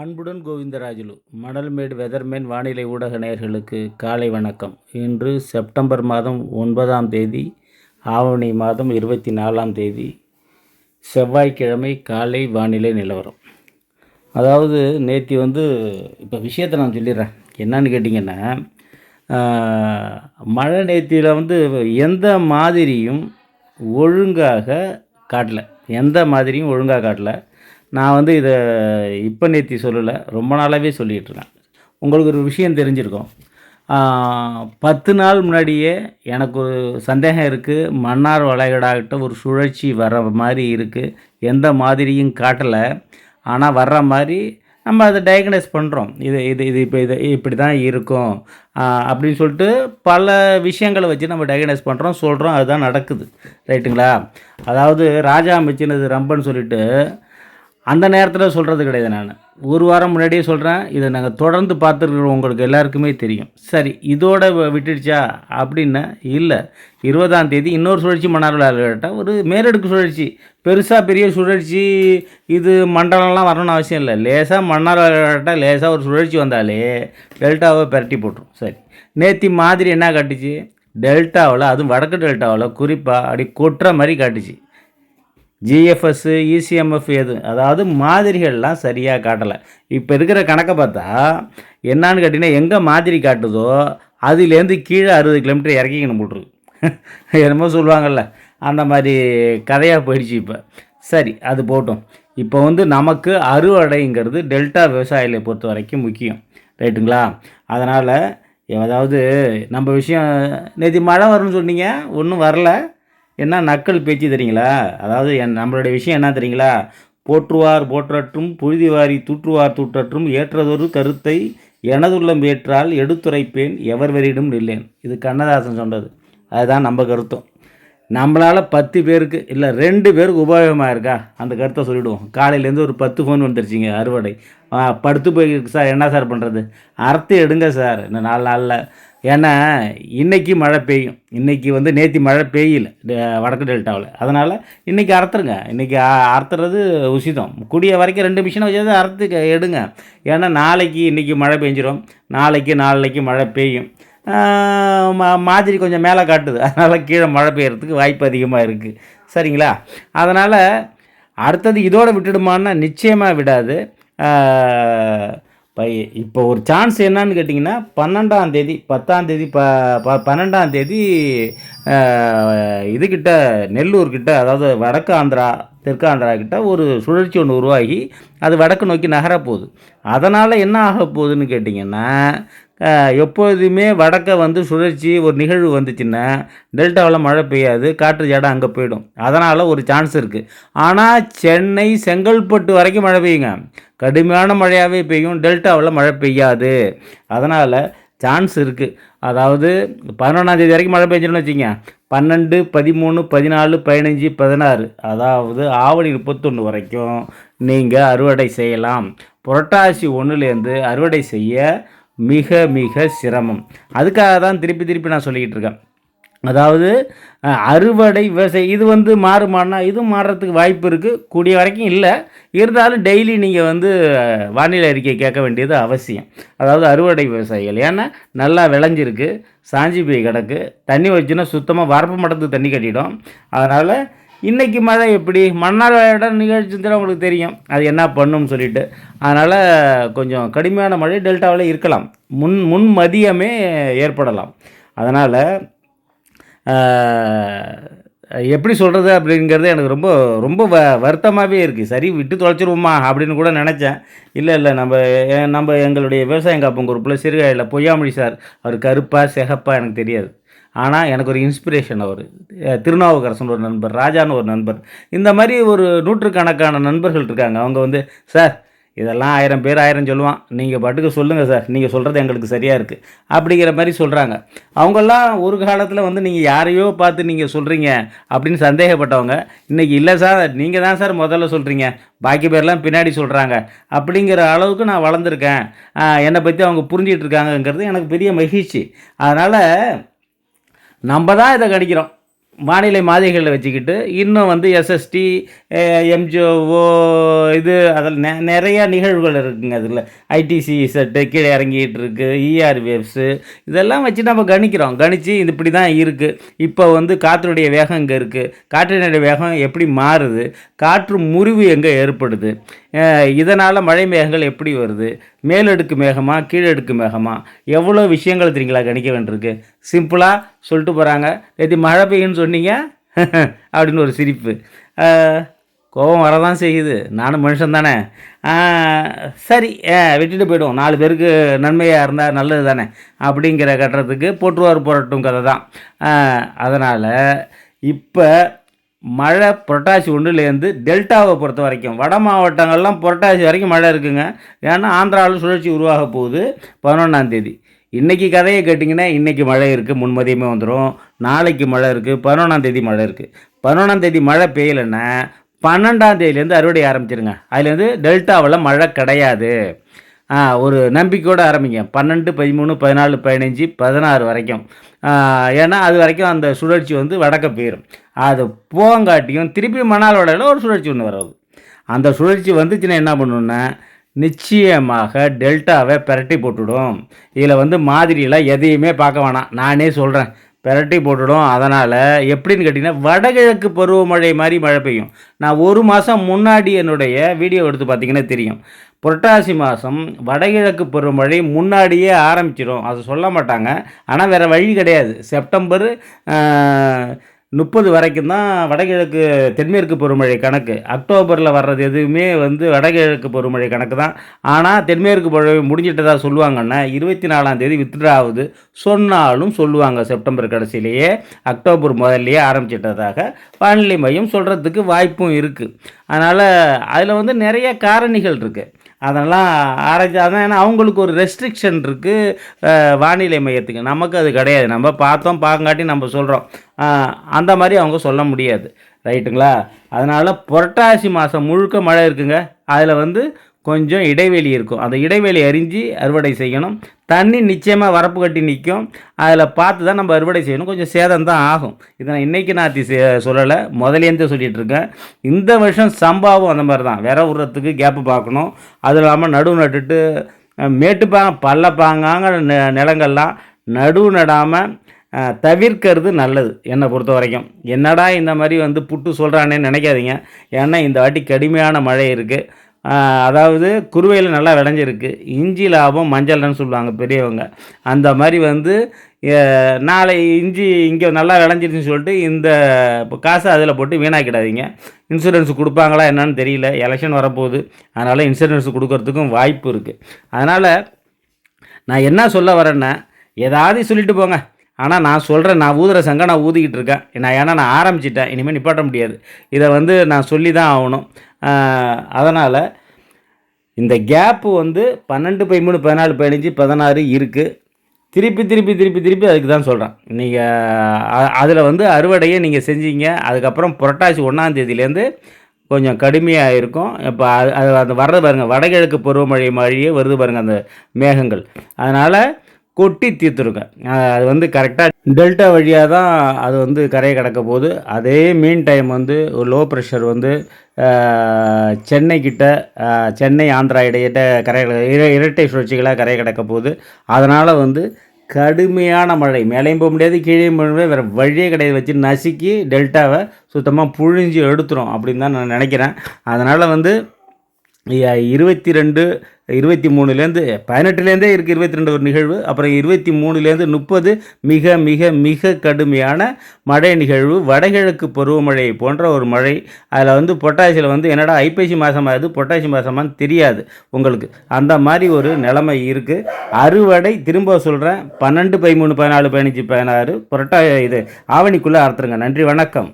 அன்புடன் கோவிந்தராஜுலு மணல்மேடு வெதர்மேன் வானிலை ஊடக நேயர்களுக்கு காலை வணக்கம். இன்று செப்டம்பர் மாதம் ஒன்பதாம் தேதி ஆவணி மாதம் இருபத்தி நாலாம் தேதி செவ்வாய்க்கிழமை காலை வானிலை நிலவரம். அதாவது நேற்று வந்து இப்போ விஷயத்தை நான் சொல்லிடுறேன். என்னன்னு கேட்டிங்கன்னா மழை நேத்தியில் வந்து எந்த மாதிரியும் ஒழுங்காக காட்டல. எந்த மாதிரியும் ஒழுங்காக காட்டலை. நான் வந்து இதை இப்போ நேர்த்தி சொல்லலை ரொம்ப நாளாகவே சொல்லிகிட்ருக்கேன் உங்களுக்கு ஒரு விஷயம் தெரிஞ்சிருக்கும். பத்து நாள் முன்னாடியே எனக்கு ஒரு சந்தேகம் இருக்குது மன்னார் வளைகடாகிட்ட ஒரு சுழற்சி வர மாதிரி இருக்குது எந்த மாதிரியும் காட்டலை. ஆனால் வர்ற மாதிரி நம்ம அதை டயக்னைஸ் பண்ணுறோம் இது இது இது இப்போ இது இப்படி தான் இருக்கும். அப்படின்னு சொல்லிட்டு பல விஷயங்களை வச்சு நம்ம டயக்னைஸ் பண்ணுறோம் சொல்கிறோம் அதுதான் நடக்குது. ரைட்டுங்களா? அதாவது ராஜா மிச்சினது ரம்பன்னு சொல்லிட்டு அந்த நேரத்தில் சொல்கிறது கிடையாது நான். ஒரு வாரம் முன்னாடியே சொல்கிறேன் இதை நாங்கள் தொடர்ந்து பார்த்துருக்குறோம். உங்களுக்கு எல்லாருக்குமே தெரியும். சரி இதோட வ- விட்டுடுச்சா? அப்படின்னா இல்லை. இருபதாம் தேதி இன்னொரு சுழற்சி மன்னார் விளையாட்டால் ஒரு மேலடுக்கு சுழற்சி. பெருசாக பெரிய சுழற்சி இது மண்டலம்லாம் வரணும்னு அவசியம் இல்லை. லேசாக மன்னார் லேசாக ஒரு சுழற்சி வந்தாலே டெல்டாவை பரட்டி போட்டுரும். சரி. நேத்தி மாதிரி என்ன காட்டுச்சு? டெல்டாவில் அதுவும் வடக்கு டெல்டாவில் குறிப்பாக அப்படி கொட்டுற மாதிரி காட்டுச்சு. ஜிஎஃப்எஸ்ஸு இசிஎம்எஃப் எது? அதாவது மாதிரிகள்லாம் சரியாக காட்டலை. இப்போ இருக்கிற கணக்கை பார்த்தா என்னான்னு கேட்டிங்கன்னா எங்கே மாதிரி காட்டுதோ அதுலேருந்து கீழே அறுபது கிலோமீட்டர் இறக்கிக்கணும் போட்டுருக்கு என்னமோ சொல்லுவாங்கள்ல அந்த மாதிரி கதையாக போயிடுச்சு இப்போ. சரி அது போட்டும் இப்போ வந்து நமக்கு அறுவடைங்கிறது டெல்டா விவசாயிகளை பொறுத்த வரைக்கும் முக்கியம். ரைட்டுங்களா? அதனால் அதாவது நம்ம விஷயம் நேற்று மழை வரும்னு சொன்னீங்க ஒன்றும் வரல. என்ன நக்கல் பேச்சு தெரியுங்களா? அதாவது என் நம்மளுடைய விஷயம் என்ன தெரியுங்களா? போற்றுவார் போற்றற்றும் புழுதிவாரி தூற்றுவார் தூற்றற்றும் ஏற்றதொரு கருத்தை எனதுள்ளம் ஏற்றால் எடுத்துரைப்பேன் எவர்வரிடும் நில்லேன். இது கண்ணதாசன் சொன்னது அதுதான் நம்ம கருத்தம். நம்மளால் பத்து பேருக்கு இல்லை ரெண்டு பேருக்கு உபயோகமாக இருக்கா? அந்த கருத்தை சொல்லிவிடுவோம் காலையிலேருந்து ஒரு பத்து ஃபோன் வந்துருச்சிங்க அறுவடை. படுத்து போயிருக்கு சார். என்ன சார் பண்ணுறது அறுத்து எடுங்க சார். இந்த நாலு நாளில். ஏன்னா இன்றைக்கி மழை பெய்யும். இன்றைக்கி வந்து நேற்று மழை பெய்யல வடக்கு டெல்டாவில். அதனால் இன்றைக்கி அறுத்துருங்க. இன்னைக்கு அறுத்துறது உசிதம். கூடிய வரைக்கும் ரெண்டு மிஷினை வச்சு அறுத்து எடுங்க. ஏன்னா நாளைக்கு இன்றைக்கி மழை பெஞ்சிரும். நாளைக்கு நாளைக்கு மழை பெய்யும். மா மாதிரி கொஞ்சம் மேலே காட்டுது. அதனால் கீழே மழை பெய்யறதுக்கு வாய்ப்பு அதிகமாக இருக்குது சரிங்களா? அதனால் அடுத்தது இதோடு விட்டுடுமான்னா நிச்சயமாக விடாது. இப்போ இப்போ ஒரு சான்ஸ் என்னன்னு கேட்டிங்கன்னா பன்னெண்டாம் தேதி பத்தாம் தேதி ப ப பன்னெண்டாம் தேதி ஆஹ் நெல்லூர் அதாவது வடக்கு ஆந்திரா தெற்கு ஆந்திரா கிட்ட ஒரு சுழற்சி ஒன்று உருவாகி அது வடக்கு நோக்கி நகர போகுது அதனால் என்ன ஆக போகுதுன்னு கேட்டிங்கன்னா எப்போதுமே எப்பொழுதுமே வடக்க வந்து சுழற்சி ஒரு நிகழ்வு வந்துச்சுன்னா டெல்டாவில் மழை பெய்யாது காற்று ஜடம் அங்கே போயிடும். அதனால் ஒரு சான்ஸ் இருக்குது ஆனால் சென்னை செங்கல்பட்டு வரைக்கும் மழை பெய்யுங்க. கடுமையான மழையாகவே பெய்யும். டெல்டாவில் மழை பெய்யாது. அதனால் சான்ஸ் இருக்குது அதாவது பதினொன்றாந்தேதி வரைக்கும் மழை பெஞ்சிருன்னு வச்சுங்க பன்னெண்டு பதிமூணு பதினாலு பதினஞ்சு பதினாறு. அதாவது ஆவணி முப்பத்தொன்று வரைக்கும் நீங்கள் அறுவடை செய்யலாம். புரட்டாசி ஒன்றுலேருந்து அறுவடை செய்ய மிக மிக சிரமம். அதுக்காக தான் திருப்பி திருப்பி நான் சொல்லிக்கிட்டு இருக்கேன். அதாவது அறுவடை விவசாயம் இது வந்து மாறுமானா இதுவும் மாறுறதுக்கு வாய்ப்பு இருக்குது கூடிய வரைக்கும் இல்லை. இருந்தாலும் டெய்லி நீங்கள் வந்து வானிலை அறிக்கை கேட்க வேண்டியது அவசியம். அதாவது அறுவடை விவசாயிகள். ஏன்னா நல்லா விளைஞ்சிருக்கு. சாஞ்சி போய் கிடக்கு. தண்ணி வச்சுன்னா சுத்தமாக வரப்பு மட்டத்துக்கு தண்ணி கட்டிடும். அதனால் இன்றைக்கி மழை எப்படி? மன்னார் நிகழ்ச்சி தான் உங்களுக்கு தெரியும். அது என்ன பண்ணும்னு சொல்லிட்டு. அதனால் கொஞ்சம் கடுமையான மழை டெல்டாவில் இருக்கலாம். முன் முன் மதியமே ஏற்படலாம். அதனால் எப்படி சொல்கிறது அப்படிங்கிறது எனக்கு ரொம்ப ரொம்ப வ வருத்தமாகவே இருக்குது சரி விட்டு தொலைச்சிருவோமா அப்படின்னு கூட நினச்சேன். இல்லை இல்லை நம்ம நம்ம எங்களுடைய விவசாயம் காப்போம் குரூப்பில் சிறுகாயில் பொய்யாமொழி சார். அவர் கருப்பா சிகப்பாக எனக்கு தெரியாது. ஆனால் எனக்கு ஒரு இன்ஸ்பிரேஷன் அவர். திருநாவுக்கரசன் ஒரு நண்பர் ராஜான்னு ஒரு நண்பர். இந்த மாதிரி ஒரு நூற்றுக்கணக்கான நண்பர்கள் இருக்காங்க. அவங்க வந்து சார் இதெல்லாம் ஆயிரம் பேர் ஆயிரம் சொல்லுவான். நீங்கள் பாட்டுக்கு சொல்லுங்கள் சார். நீங்கள் சொல்கிறது எங்களுக்கு சரியாக இருக்குது அப்படிங்கிற மாதிரி சொல்கிறாங்க அவங்கெல்லாம் ஒரு காலத்தில் வந்து நீங்கள் யாரையோ பார்த்து நீங்கள் சொல்கிறீங்க அப்படின்னு சந்தேகப்பட்டவங்க இன்றைக்கி இல்லை சார். நீங்கள் தான் சார் முதல்ல சொல்கிறீங்க பாக்கி பேர்லாம் பின்னாடி சொல்கிறாங்க அப்படிங்கிற அளவுக்கு நான் வளர்ந்துருக்கேன். என்னை பற்றி அவங்க புரிஞ்சிகிட்டு இருக்காங்கங்கிறது எனக்கு பெரிய மகிழ்ச்சி. அதனால் நம்ம தான் இதை கணிக்கிறோம் வானிலை மாதிரிகளில் வச்சுக்கிட்டு இன்னும் வந்து எஸ்எஸ்டி எம்ஜிஓ இது அதில் நெ நிறையா நிகழ்வுகள் இருக்குங்க அதில். ஐடிசி செட்டு கீழே இறங்கிட்டு இருக்கு. இஆர் வேவ்ஸு இதெல்லாம் வச்சு நம்ம கணிக்கிறோம். கணித்து இது இப்படி தான் இருக்குது இப்போ வந்து காற்றுடைய வேகம் இங்கே இருக்குது காற்றினுடைய வேகம் எப்படி மாறுது? காற்று முறிவு எங்கே ஏற்படுது? இதனால் மழை மேகங்கள் எப்படி வருது? மேலடுக்கு மேகமா கீழடுக்கு மேகமா? எவ்வளோ விஷயங்கள் தெரியுங்களா கணிக்க வேண்டியிருக்கு? சிம்பிளாக சொல்லிட்டு போகிறாங்க நேற்று மழை பெய்யுன்னு சொன்னீங்க. அப்படின்னு ஒரு சிரிப்பு. கோபம் வரதான் செய்யுது. நானும் மனுஷன் தானே. சரி விட்டுட்டு போய்டும் நாலு பேருக்கு நன்மையாக இருந்தால் நல்லது தானே. அப்படிங்கிற கட்டுறதுக்கு போற்றுவார் போராட்டும் கதை தான். அதனால் இப்போ மழை புரட்டாசி ஒன்றுலேருந்து டெல்டாவை பொறுத்த வரைக்கும் வட மாவட்டங்கள்லாம் புரட்டாசி வரைக்கும் மழை இருக்குங்க. ஏன்னா ஆந்திராவில் சுழற்சி உருவாக போகுது பதினொன்றாந்தேதி இன்றைக்கி கதையை கேட்டிங்கன்னா இன்றைக்கி மழை இருக்குது முன்மதியமே வந்துடும் நாளைக்கு மழை இருக்குது பதினொன்றாந்தேதி மழை இருக்குது பதினொன்றாந்தேதி மழை பெய்யலைன்னா பன்னெண்டாம் தேதியிலேருந்து அறுவடை ஆரம்பிச்சிருங்க. அதுலேருந்து டெல்டாவில் மழை கிடையாது. ஒரு நம்பிக்கையோடு ஆரம்பிங்க. பன்னெண்டு பதிமூணு பதினாலு பதினஞ்சு பதினாறு வரைக்கும். ஏன்னா அது வரைக்கும் அந்த சுழற்சி வந்து வடக்க போயிடும் அது போங்காட்டியும் திருப்பி மணாலோடையில் ஒரு சுழற்சி ஒன்று வராது அந்த சுழற்சி வந்துச்சுன்னா என்ன பண்ணுன்னா நிச்சயமாக டெல்டாவை பிரட்டி போட்டுவிடும் இதில் வந்து மாதிரியெல்லாம் எதையுமே பார்க்க வேணாம். நானே சொல்கிறேன் பெரட்டி போட்டுடும். அதனால் எப்படின்னு கேட்டிங்கன்னா வடகிழக்கு பருவமழை மாதிரி மழை பெய்யும். நான் ஒரு மாதம் முன்னாடி என்னுடைய வீடியோ எடுத்து பார்த்திங்கன்னா தெரியும். புரட்டாசி மாதம் வடகிழக்கு பருவமழை முன்னாடியே ஆரம்பிச்சிடும். அது சொல்ல மாட்டாங்க. ஆனால் வேறு வழி கிடையாது. செப்டம்பர் முப்பது வரைக்கும் தான் வடகிழக்கு தென்மேற்கு பருவமழை கணக்கு. அக்டோபரில் வர்றது எதுவுமே வந்து வடகிழக்கு பருவமழை கணக்கு தான். ஆனால் தென்மேற்கு பருவமழை முடிஞ்சிட்டதாக சொல்லுவாங்கன்னா இருபத்தி நாலாம் தேதி வித்ட்ராவுது சொன்னாலும் சொல்லுவாங்க செப்டம்பர் கடைசியிலேயே. அக்டோபர் முதல்லையே ஆரம்பிச்சிட்டதாக வானிலை மையம் சொல்கிறதுக்கு வாய்ப்பும் இருக்குது அதனால் அதில் வந்து நிறைய காரணிகள் இருக்குது அதெல்லாம் ஆராய்ச்சி அதான் ஏன்னா அவங்களுக்கு ஒரு ரெஸ்ட்ரிக்ஷன் இருக்குது வானிலை மையத்துக்கு. நமக்கு அது கிடையாது. நம்ம பார்த்தோம் பார்க்காட்டி நம்ம சொல்கிறோம் அந்த மாதிரி அவங்க சொல்ல முடியாது. ரைட்டுங்களா? அதனால் புரட்டாசி மாதம் முழுக்க மழை இருக்குங்க. அதில் வந்து கொஞ்சம் இடைவெளி இருக்கும். அந்த இடைவெளி அறிஞ்சு அறுவடை செய்யணும். தண்ணி நிச்சயமாக வரப்பு கட்டி நிற்கும் அதில் பார்த்து தான் நம்ம அறுவடை செய்யணும். கொஞ்சம் சேதம் தான் ஆகும். இதை நான் இன்றைக்கி நான் சொல்லலை. முதலேருந்து சொல்லிகிட்டு இருக்கேன். இந்த வருஷம் சம்பாவும் அந்த மாதிரி தான். விர விடுறதுக்கு கேப்பு பார்க்கணும். அது இல்லாமல் நடுவு நட்டுட்டு மேட்டுப்பாங்க பள்ளப்பாங்காங்க நிலங்கள்லாம் நடுவு நடாமல் தவிர்க்கிறது நல்லது என்னை பொறுத்த வரைக்கும். என்னடா இந்த மாதிரி வந்து புட்டு சொல்கிறானேன்னு நினைக்காதீங்க. ஏன்னா இந்த வாட்டி கடுமையான மழை இருக்குது அதாவது குருவையில் நல்லா விளைஞ்சிருக்கு. இஞ்சி லாபம் மஞ்சள்னு சொல்லுவாங்க பெரியவங்க. அந்த மாதிரி வந்து நாளை இஞ்சி இங்கே நல்லா விளைஞ்சிருச்சுன்னு சொல்லிட்டு இந்த காசை அதில் போட்டு வீணாக்கிடாதீங்க. இன்சூரன்ஸ் கொடுப்பாங்களா என்னன்னு தெரியல. எலெக்ஷன் வரப்போகுது. அதனால் இன்சூரன்ஸ் கொடுக்கறதுக்கும் வாய்ப்பு இருக்குது அதனால் நான் என்ன சொல்ல வரேன்னா ஏதாவது சொல்லிட்டு போங்க. ஆனால் நான் சொல்கிறேன் நான் ஊதுற சங்கம் நான் ஊதிக்கிட்டு இருக்கேன். நான் ஏன்னா நான் ஆரம்பிச்சிட்டேன். இனிமேல் நிப்பாட்ட முடியாது. இதை வந்து நான் சொல்லி தான் ஆகணும். அதனால் இந்த கேப்பு வந்து பன்னெண்டு பதிமூணு பதினாலு பதினஞ்சு பதினாறு இருக்குது திருப்பி திருப்பி திருப்பி திருப்பி அதுக்கு தான் சொல்கிறேன் நீங்கள் அதில் வந்து அறுவடையை நீங்கள் செஞ்சீங்க. அதுக்கப்புறம் புரட்டாசி ஒன்றாந்தேதியிலேருந்து கொஞ்சம் கடுமையாக இருக்கும். இப்போ அது அந்த வர்றது பாருங்கள் வடகிழக்கு பருவமழை மழையே வருது பாருங்கள் அந்த மேகங்கள். அதனால் கொட்டி தீர்த்துருங்க. அது வந்து கரெக்டாக டெல்டா வழியாக தான் அது வந்து கரையை கிடக்க போகுது. அதே மீன் டைம் வந்து ஒரு லோ ப்ரெஷர் வந்து சென்னை கிட்ட சென்னை ஆந்திரா இடையிட்ட கரை இரட்டை சுழற்சிகளாக கரை கிடக்க போகுது. அதனால் வந்து கடுமையான மழை மேலேயும் போக முடியாது கீழே போக முடியாது வேறு வழியே கிடையாது. வச்சு நசுக்கி டெல்டாவை சுத்தமாக புழிஞ்சு எடுத்துரும் அப்படின்னு தான் நான் நினைக்கிறேன். அதனால் வந்து இருபத்தி ரெண்டு இருபத்தி மூணுலேருந்து பதினெட்டுலேருந்தே இருக்குது இருபத்தி ரெண்டு ஒரு நிகழ்வு. அப்புறம் இருபத்தி மூணுலேருந்து முப்பது மிக மிக மிக கடுமையான மழை நிகழ்வு. வடகிழக்கு பருவமழை போன்ற ஒரு மழை. அதில் வந்து பொட்டாசியில் வந்து என்னடா ஐப்பசி மாதமாகுது பொட்டாசி மாதமானு தெரியாது உங்களுக்கு. அந்த மாதிரி ஒரு நிலைமை இருக்குது அறுவடை திரும்ப சொல்கிறேன் பன்னெண்டு பதிமூணு பதினாலு பதினஞ்சு பதினாறு புரட்டா இது ஆவணிக்குள்ளே அறுத்துருங்க. நன்றி வணக்கம்.